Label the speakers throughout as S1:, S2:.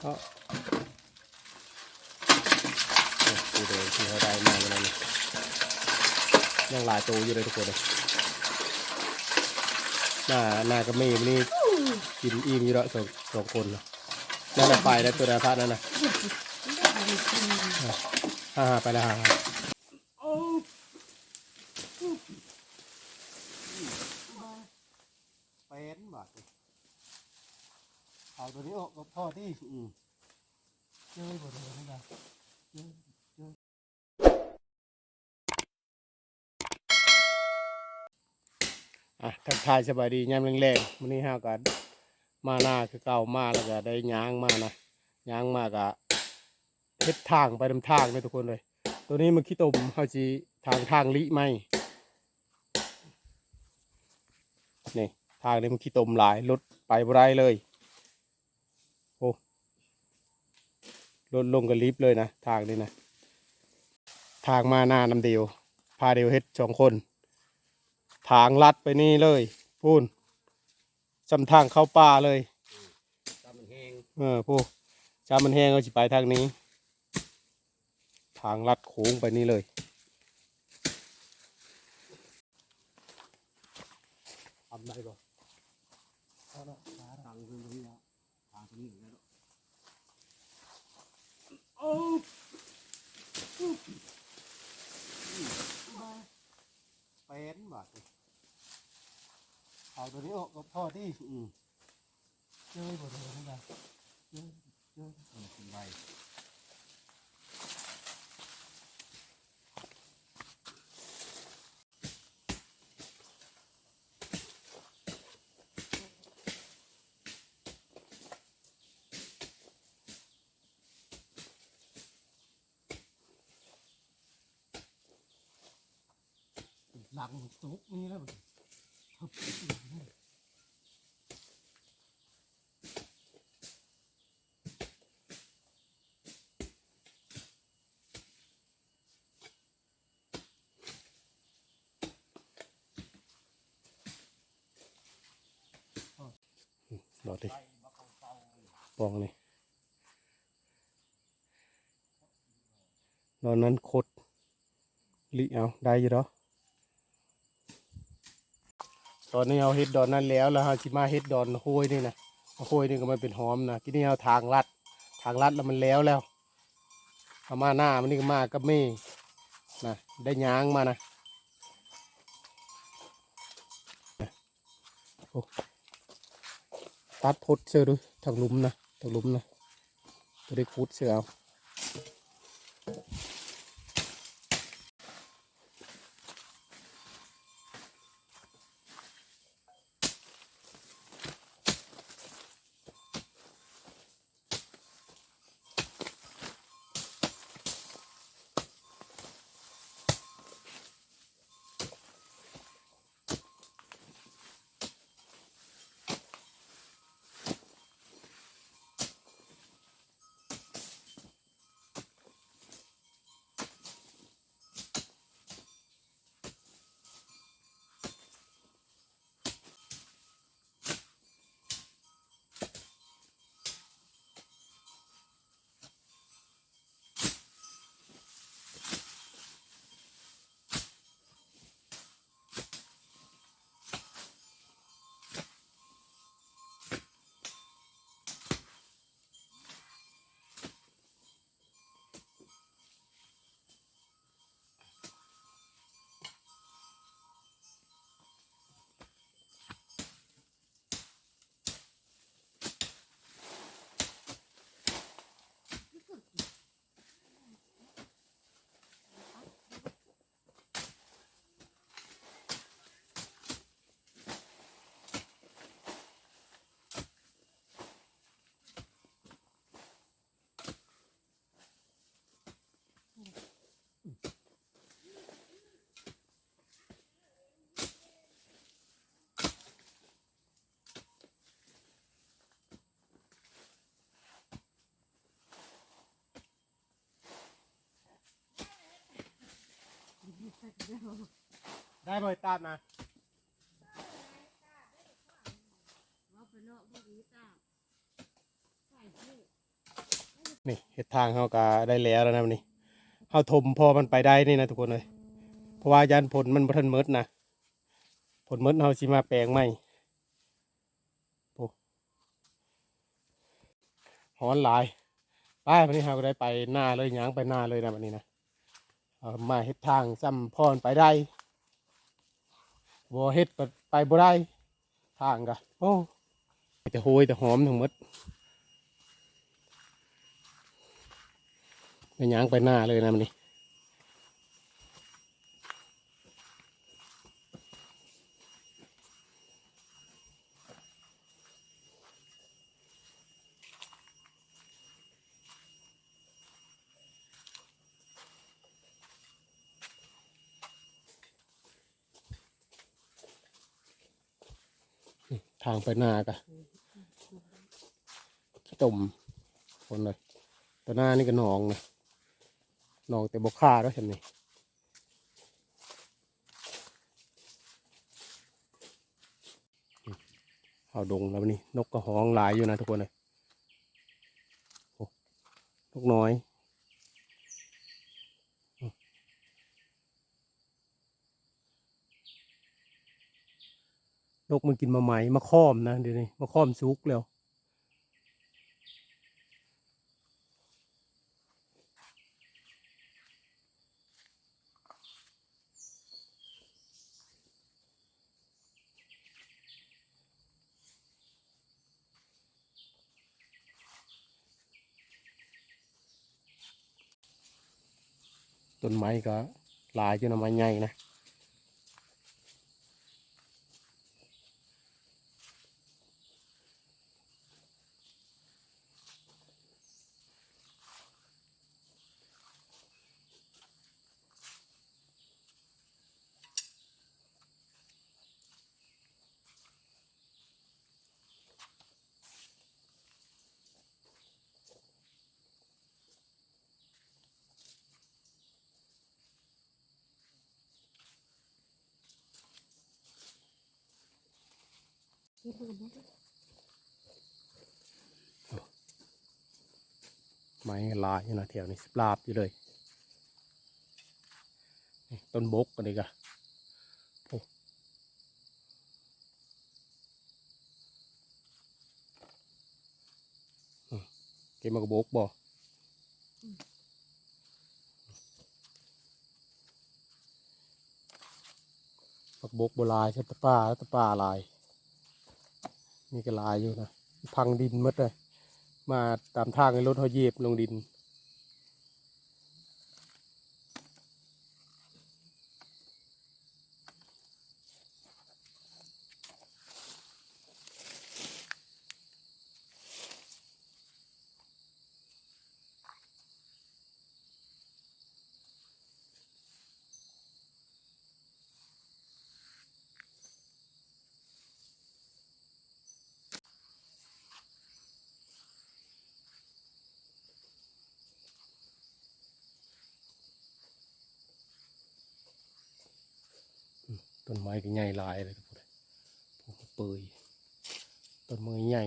S1: เอาโอ้ดูเดี๋ยวที่เขาได้มาวันนั้นยังหลายตัวอยู่เลยทุกคนเลยหน้าหน้าก็มีวันนี้กินอิ่มอยู่แล้วสองสองคนเนาะนั่นแหละไปแล้วตัวนาพัดนั่นนะฮ่าฮ่าไปแล้วฮ่าฮ่าเป็นบาทเอาตัวนี้ออกกับพ่ อที่อืมเจ้ยบ่เลยนะเจ้ยเจ้ยอะทักทายสบายดียามแรงๆมื้อนี้ห้ากันมาหน้าคือเก่ามาแล้วก็ได้ย้างมานะย้างมาก็เฮ็ดทางไปนำทางเลยทุกคนเลย ตัวนี้มันขี้ตมเฮาสิทางทางลิไหมนี่ทางนี้มันขี้ตมหลายรถไปบ่ได้เลย โอ้ รถลงกับลิฟต์เลยนะ ทางนี้นะ ทางมาหน้าน้ำเดียว พาเดียวเฮ็ดสองคน ทางลัดไปนี่เลย พูนจำทางเข้าป่าเลย
S2: ตามมันแห้ง
S1: เออพูจามันแห้งเอาสิไปทางนี้ ทางลัดโค้งไปนี่เลยทำได้ปะ
S2: ทางคือตรงนี้ทางตรงนี้แล้ว
S1: เป็นบาดเอาตัวนี้ออกกับพ่อที่เจ้ยบ่เลยนะเจ้เจ้ย
S2: เป็นใบ
S1: หลังตุกนี่แล้วบ่ทับรอดิปองนี่นอนนั้นคดลิเอาได้อยู่เนาะ ตอนนี้เอาเฮ็ดดอนนั้นแล้วแล้วเราชิมาเฮ็ดดอนโห้ยนี่นะโห้ยนี่ก็มันเป็นหอมนะที่นี่เอาทางลัด ทางลัดแล้วมันแล้วแล้วเอามาหน้ามันนี่ก็มากับเม่นะได้ยางมานะโอ้ตัดพดเสือดูทางลุมนะทางลุมนะตัวได้คุดเสือเอา ได้บ่อยตามนะ
S3: นี่
S1: เห็ดทางเขาก็ได้แล้วแล้วนะวันนี้เขาถมพอมันไปได้นี่นะทุกคนเลยเพราะว่ายันผลมันบ่ทันเมิดนะผลเมิดเขาสิมาแปลงใหม่โอ้ฮ้อนหลายไปวันนี้เราก็ได้ไปหน้าเลยยางไปหน้าเลยนะวันนี้นะเอามาเฮ็ดทางซ้ำพอนไปได้ บ่เฮ็ดก็ไปบ่ได้ทางกะโอ้แต่โหยแต่หอมทั้งหมดไปย่างไปหน้าเลยนะมันนี่ทางไปหน้ากะขี้ตมคนเลยตัวหน้านี่ก็หนองนะนองแต่บกค่าด้วยฉันนี่เอาดงแล้วนี่นกกระห้องหลายอยู่นะทุกคนเลยนกน้อย นกมันกินมาไหมมาค้อมนะเดี๋ยวนี้มาค้อมซุกแล้วต้นไม้ก็หลายอยู่นม้ใหญ่นะ ไม้ลายอยู่นะแถวนี้ลาบอยู่เลย ต้นบกกันดีกะโอ้อืมเก็บมากระบกบ่ปักบกโบหลายใช่ตะป้าตะป้าลาย นี่ก็หลายอยู่นะพังดินหมดเลยมาตามทางให้รถเขาเหยียบลงดิน ต้นไม้ก็ใหญ่หลายเลยทุกคนพวกเปยต้นไม้ใหญ่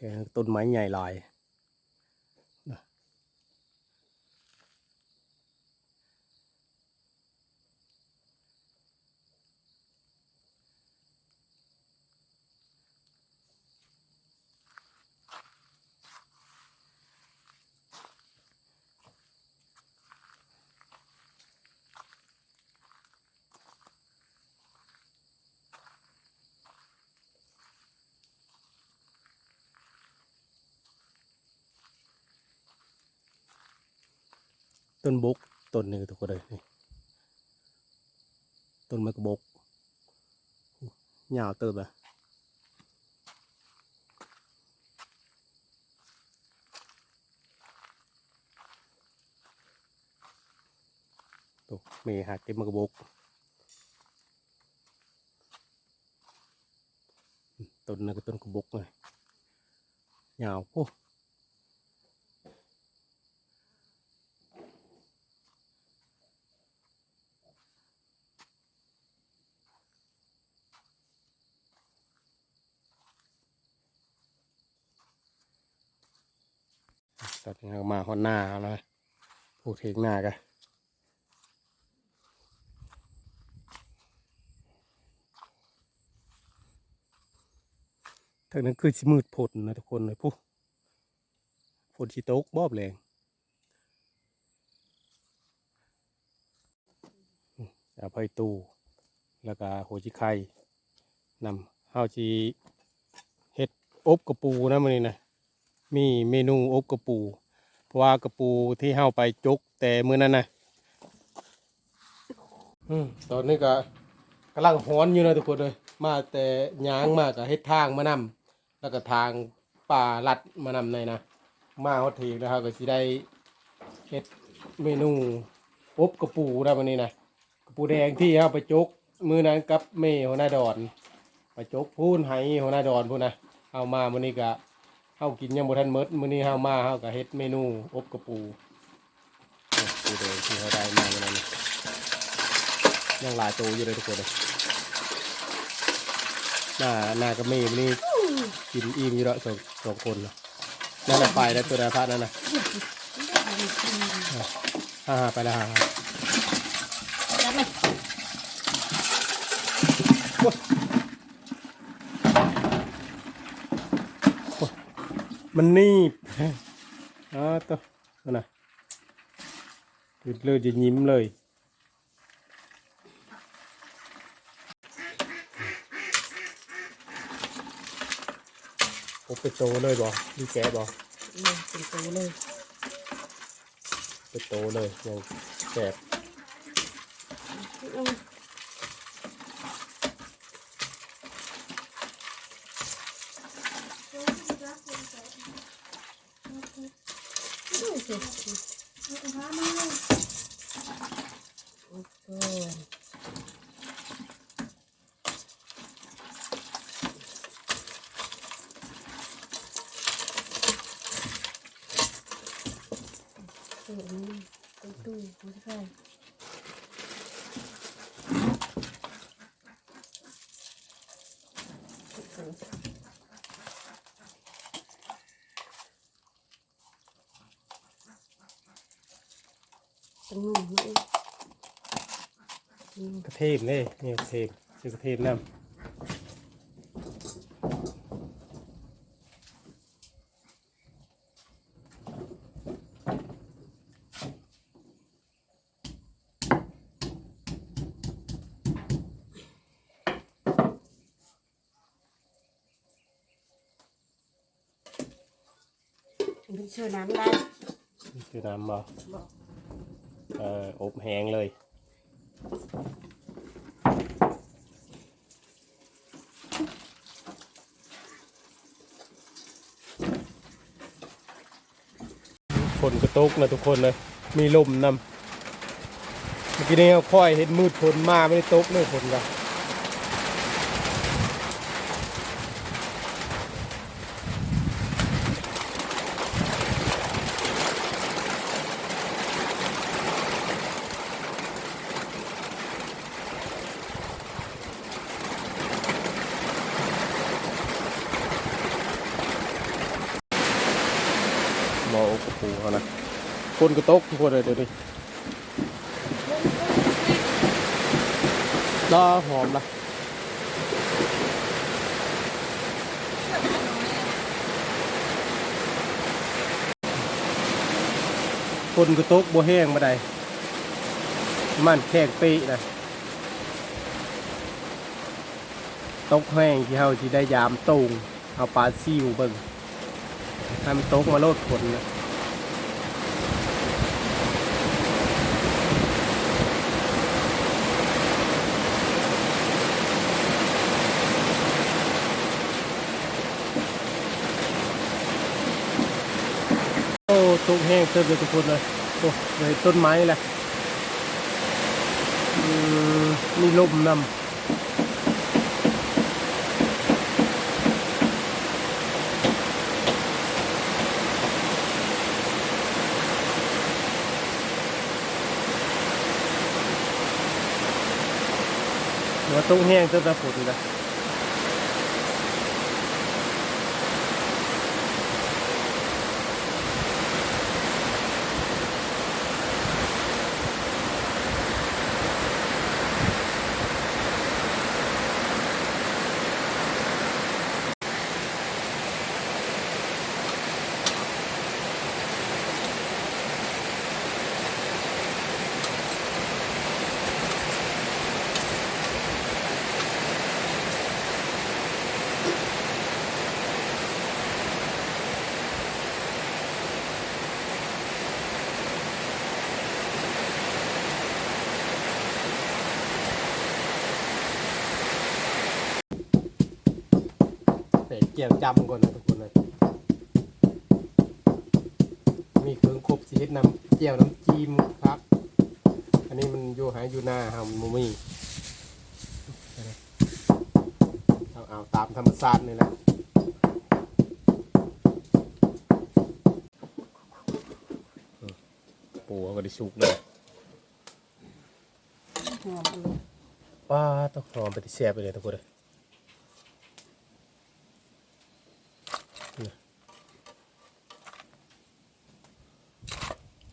S1: แถวต้นไม้ใหญ่หลาย ต้นบกต้นหนึ่งทุกคนเลยนี่ต้นมะกระบกยาวเติบอะตัวมีหักเก็บมะกระบกต้นนึงก็ต้นกระบกเลยยาวโอ้ ตอนนี้เรามาหอนหน้าแล้วผูกเทงหน้ากันทางนั้นคือสิมืดผลนะทุกคนเลยผู้ฝนชิโตกบอบแรงอืมเอาไปตู้แล้วก็โหจิไข่นำข้าวจีเฮ็ดอบกระปูนะมันนี่นะ มีเมนูอบกระปู เพราะว่ากระปูที่เฮาไปจกแต่มื้อนั้นนะอืมตอนนี้ก็กำลังฮ้อนอยู่นะทุกคนเลย มาแต่ยางมากก็เฮ็ดทางมานำแล้วก็ทางป่าลัดมานำในนะมาฮอดทีนะครับก็สิได้เฮ็ดเมนูอบกระปูนะวันนี้นะกระปูแดงที่เฮาไปจกมื้อนั้นกับเมหัวหน้าดอนไปจกพูนไหหัวหน้าดอนพูนนะเอามามื้อนี้ก็ เฮากินยังบ่ทันหมดมื้อนี้เฮามาเฮาก็เฮ็ดเมนูอบกระปูโอ้ปูแดงที่เฮาได้มามื้อนั้นนี่ยังหลายตัวอยู่เลยทุกคนเลยหน้าหน้ากับเมย์มื้อนี้กินอิ่มอยู่แล้วสองสองคนเนาะนั่นแหละไปแล้วตัวดาพระนั่นน่ะฮ่าฮ่าไปแล้วฮ่าฮ่า
S3: จับไหม
S1: มันนี่อ๋อตัวนั่นน่ะคือเลยจะยิ้มเลยโอไปโตเลยบอดีแกบอ
S3: เลยเป็นตัวเลย
S1: ไปโตเลยยังแกบ
S3: อืมดูสิโอ้โห ตู้ตู้ตู้ไม่ใช่เป็นหมูนี่
S1: กระเทียมเลยนี่กระเทียมซื้อกระเทียมน้ำ
S3: เป็นเชื่อน้ำได้
S1: นี่คือน้ำบ่
S3: บอก
S1: เอ่ออบแห้งเลย ฝนกระตกนะทุกคนเลยมีลมนำเมื่อกี้นี้เราค่อยเห็นมืดฝนมาไม่ได้ตกเลยฝนกัน ปูเขานะฝนกระตกทุกคนเลยเดี๋ยวนี้รอหอมละฝนกระตกบัแห้งมาได้มันแข็งปีนะตกแห้งที่เฮาที่ได้ยามตูงเอาปลาซิวเบิ่งให้มันตกมาโลดฝนนะ ตกแห้งเติมเลยทุกคนเลยโอ้เลยต้นไม้แหละมีลมนำหัวตุ้งแห้งเติมตะฝนนะ ใส่เกี่ยวจำก่อนนะทุกคนเลยมีเครื่องครบชีวิตน้ำเกี่ยวน้ำจีมครับ อันนี้มันอยู่หายอยู่หน้าครับมันบ่มีเอาเอาตามธรรมชาตินี่แหละอืมปูเขาก็ได้สุกเลย
S3: หอมเลย
S1: ป้าต้องหอมไปที่แซ่บไปเลยทุกคนเลย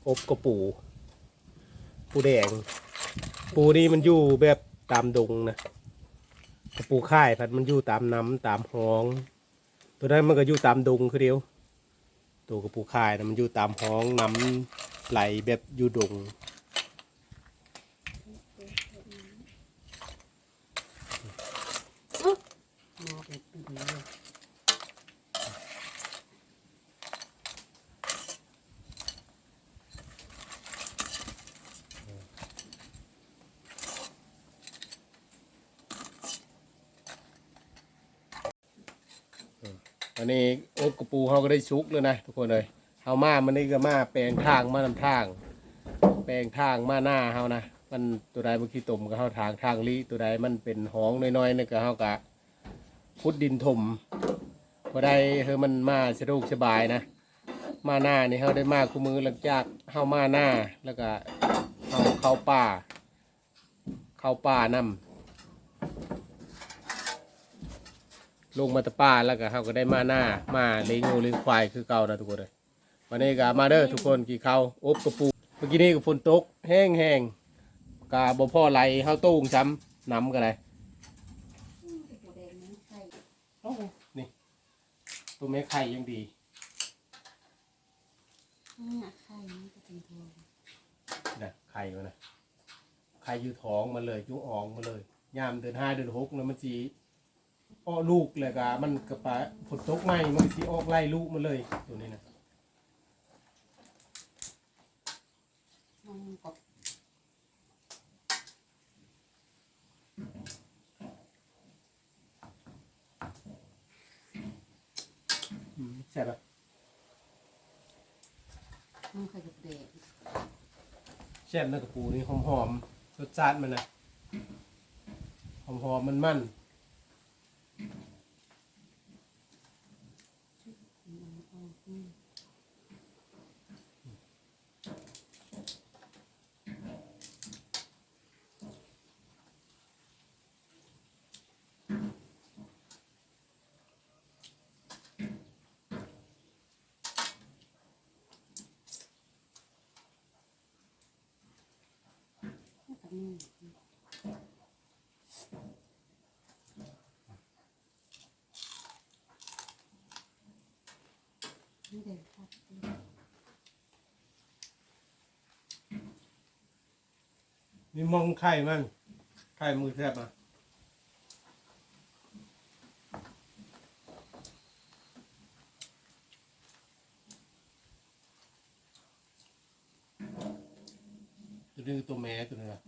S1: อบกระปู ปูแดง ปูนี่มันอยู่แบบตามดงนะกระปูค่ายพัดมันอยู่ตามน้ำตามห้อง ตัวนั้นมันก็อยู่ตามดงคือเดียว ตัวกระปูค่ายนะมันอยู่ตามห้องน้ำไหลแบบอยู่ดง
S3: มาเป็นปีเลย
S1: อันนี้โอ๊ ก็ได้ซุกเลยนะทุกคนเลยเฮามามันนี่ก็มาแปลงทางมานำทาง แปลงทางมาหน้าเฮานะมันตัวใดมันขี้ตมก็เฮาทางทางลีตัวใดมันเป็นห้องน้อยๆนี่ก็เฮากะพุดดินถมพอได้เฮอมันมาสะดวกสบายนะ มาหน้านี่เฮาได้มาคู่มือหลังจากเฮามาหน้าแล้วก็เฮาเข้าป่า เข้าป่านำ ลงมาตะป้าแล้วก็เขาก็ได้มาหน้ามาเลี้ยงงูเลี้ยงควายคือเก่านะทุกคนเลยวันนี้ก็มาเด้อทุกคนกี่เขาวอบกระปูเมื่อกี้นี้ก็ฝนตกแห้งแห้งๆกาบ่พ่อไหลเฮาตู้งช้ำน้ำก็ได้
S3: ปูแดงนั้นไข่
S1: นี่ตัวแม่ไข่ยังดี
S3: เนี่ยไข่มันจะเป็นทอง
S1: นะไข่มันนะไข่อยู่ท้องมาเลยยุ่งอ่องมาเลยยามเดือนห้าเดือนหกแล้วมันจี อ้อลูกเลยก็มันกระปะฝนตกไหมมันสีออกไล่ลูกมาเลยตัวนี้นะ
S3: มันกบ
S1: อืมใช่ปะ
S3: มันไข่กับแดง
S1: แช่บน้ำกระปูนี่หอมหอมๆรสชาติมันนะหอมหอมมันมันๆ
S3: กับนี่นี่เด็กครับ
S1: มีมองไข่มัน ไข่มือแทบอะตัวนี้ตัวแม่ตัวนี้อะ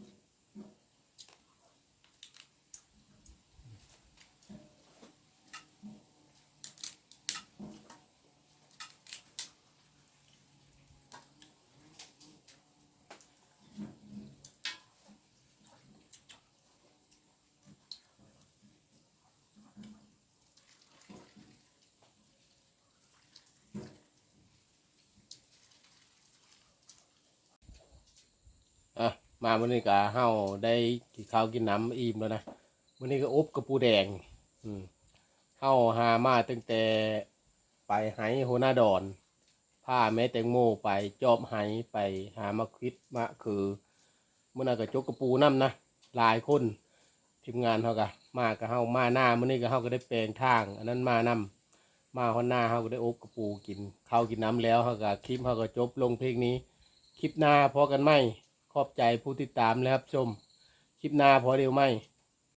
S1: มาวันนี้ก็เฮาได้กินข้าวกินน้ำอิ่มแล้วนะวันนี้ก็อบกระปูแดง อืมเฮาหามาตั้งแต่ไปไหโหนาดอนผ้าแม่แตงโมไปจอบไหไปหามาคิดมาคือเมื่อนั้นก็จกกระปูน้ำนะหลายคนทีมงานเฮาก็มาก็เฮามาหน้ามื้อนี้ก็เฮาก็ได้แปลงทาง อันนั้นมานํมาฮอนหน้าเฮาก็ได้อบกระปูกินข้าวกินน้ำแล้วเฮาก็คลิปเฮาก็จบลงเพลงนี้ คลิปหน้าพอกันไหม ขอบใจผู้ติดตามแล้วครับชม คลิปหน้าพอเดียวไหม